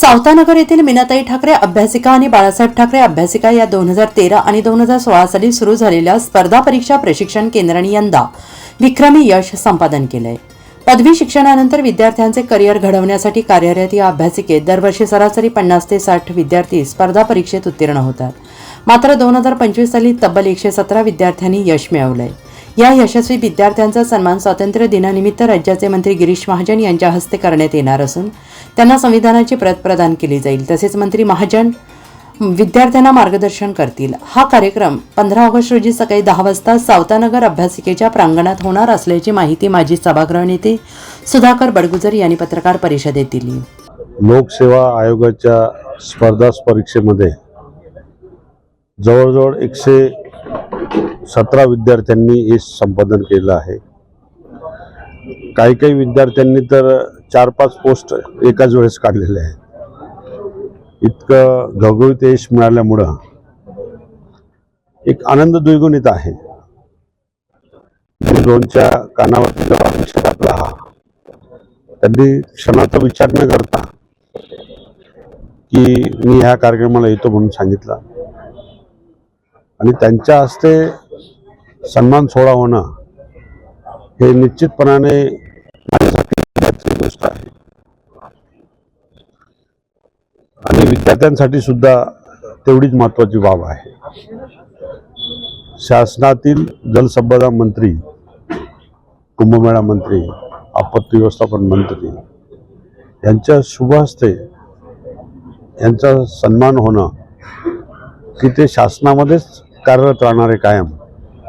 सावतानगर येथील मीनाताई ठाकरे अभ्यासिका आणि बाळासाहेब ठाकरे अभ्यासिका या दोन हजार तेरा आणि दोन हजार सोळा साली सुरू झालेल्या स्पर्धा परीक्षा प्रशिक्षण केंद्राने यंदा विक्रमी यश संपादन केलंय. पदवी शिक्षणानंतर विद्यार्थ्यांचे करिअर घडवण्यासाठी कार्यरत या अभ्यासिकेत दरवर्षी सरासरी पन्नास ते साठ विद्यार्थी स्पर्धा परीक्षेत उत्तीर्ण होतात. मात्र दोन हजार पंचवीस साली तब्बल एकशे सतरा विद्यार्थ्यांनी यश मिळवलंय. या यशस्वी विद्यार्थ्यांचा सन्मान स्वातंत्र्य दिनानिमित्त राज्याचे मंत्री गिरीश महाजन यांच्या हस्ते करण्यात येणार असून त्यांना संविधानाची प्रत प्रदान केली जाईल. तसेच मंत्री महाजन विद्यार्थ्यांना मार्गदर्शन करतील. हा कार्यक्रम पंधरा ऑगस्ट रोजी सकाळी दहा वाजता सावतानगर अभ्यासिकेच्या प्रांगणात होणार असल्याची माहिती माजी सभागृह नेते सुधाकर बडगुजर यांनी पत्रकार परिषदेत दिली. लोकसेवा आयोगाच्या स्पर्धा परीक्षेमध्ये जवळजवळ एकशे सतरा विद्यार्थ्यांनी हे संपादन केलं आहे. काही काही विद्यार्थ्यांनी तर चार पाच पोस्ट एकाच वेळेस काढलेले आहेत. इतकं घवघवीत यश मिळाल्यामुळं एक आनंद द्विगुणित आहे. दोनच्या कानावरती जेव्हा टाकला हा त्यांनी क्षणाचा विचार न करता की मी ह्या कार्यक्रमाला येतो म्हणून सांगितलं. आणि त्यांच्या हस्ते सन्मान सोहळा होणं हे निश्चितपणाने माझ्यासाठी गोष्ट आहे. आणि विद्यार्थ्यांसाठी सुद्धा तेवढीच महत्त्वाची बाब आहे. शासनातील जलसंपदा मंत्री कुंभमेळा मंत्री आपत्ती व्यवस्थापन मंत्री यांच्या शुभ हस्ते यांचा सन्मान होणं की ते शासनामध्येच कार्यरत राहणारे कायम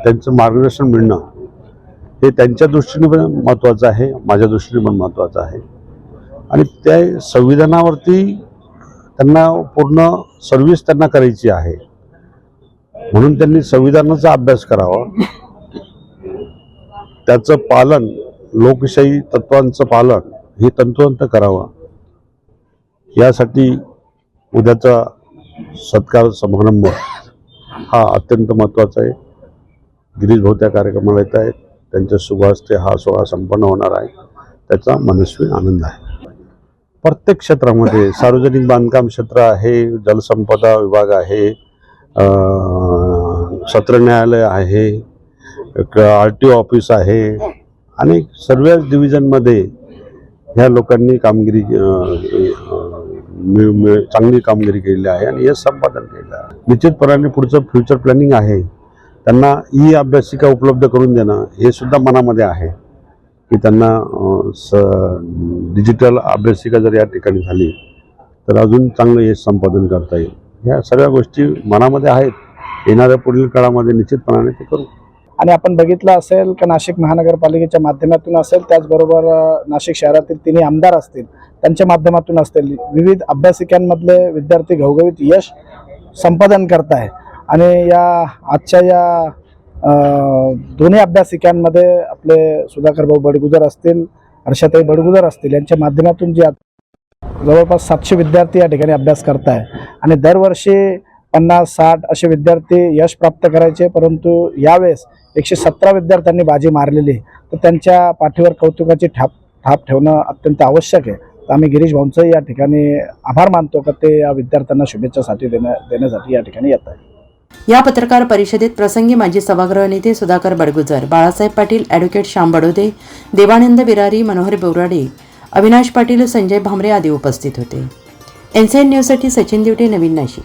त्यांचं मार्गदर्शन मिळणं हे त्यांच्या दृष्टीने पण महत्त्वाचं आहे माझ्या दृष्टीने पण महत्त्वाचं आहे. आणि त्या संविधानावरती त्यांना पूर्ण सर्व्हिस त्यांना करायची आहे. म्हणून त्यांनी संविधानाचा अभ्यास करावा. त्याचं पालन लोकशाही तत्वांचं पालन हे तंतोतंत करावं. यासाठी उद्याचा सत्कार समारंभ हा अत्यंत महत्त्वाचा आहे. गिरीश भाऊ त्या कार्यक्रमाला येत आहेत. त्यांच्या शुभ हा सोहळा संपन्न होणार आहे. त्याचा मनस्वी आनंद आहे. प्रत्येक क्षेत्रामध्ये सार्वजनिक बांधकाम क्षेत्र आहे जलसंपदा विभाग आहे सत्र न्यायालय आहे आर टी ऑफिस आहे आणि सर्वच डिव्हिजनमध्ये ह्या लोकांनी कामगिरी चांगली कामगिरी केलेली आहे आणि यश संपादन केलं आहे. निश्चितपणाने पुढचं फ्युचर प्लॅनिंग आहे. त्यांना ई अभ्यासिका उपलब्ध करून देणं हे सुद्धा मनामध्ये आहे की त्यांना स डिजिटल अभ्यासिका जर या ठिकाणी झाली तर अजून चांगलं यश संपादन करता येईल. ह्या सगळ्या गोष्टी मनामध्ये आहेत. येणाऱ्या पुढील काळामध्ये निश्चितपणाने ते करू. आणि आपण बघितलं असेल का नाशिक महानगरपालिकेच्या माध्यमातून असेल त्याचबरोबर नाशिक शहरातील तिन्ही आमदार असतील त्यांच्या माध्यमातून असतील विविध अभ्यासिकांमधले विद्यार्थी घवघवीत यश संपादन करत आहे आणि या आजच्या या दोन्ही अभ्यासिकांमध्ये आपले सुधाकर भाऊ बडगुजर असतील हर्षताई बडगुजर असतील यांच्या माध्यमातून जी जवळपास सातशे विद्यार्थी या ठिकाणी अभ्यास करत आहे आणि दरवर्षी पन्नास साठ असे विद्यार्थी यश प्राप्त करायचे परंतु यावेळेस एकशे सतरा विद्यार्थ्यांनी बाजी मारलेली तर त्यांच्या पाठीवर कौतुकाची ठाप ठाप ठेवणं अत्यंत आवश्यक आहे. तर आम्ही गिरीश भाऊंचं या ठिकाणी आभार मानतो का ते या विद्यार्थ्यांना शुभेच्छासाठी देण्या देण्यासाठी या ठिकाणी येत आहे. या पत्रकार परिषदेत प्रसंगी माजी सभागृह नेते सुधाकर बडगुजर बाळासाहेब पाटील ॲडव्होकेट श्याम बडोदे देवानंद बिरारी मनोहर बोराडे अविनाश पाटील संजय भांबरे आदी उपस्थित होते. एनसीएन न्यूजसाठी सचिन दिवटे नवीन नाशिक.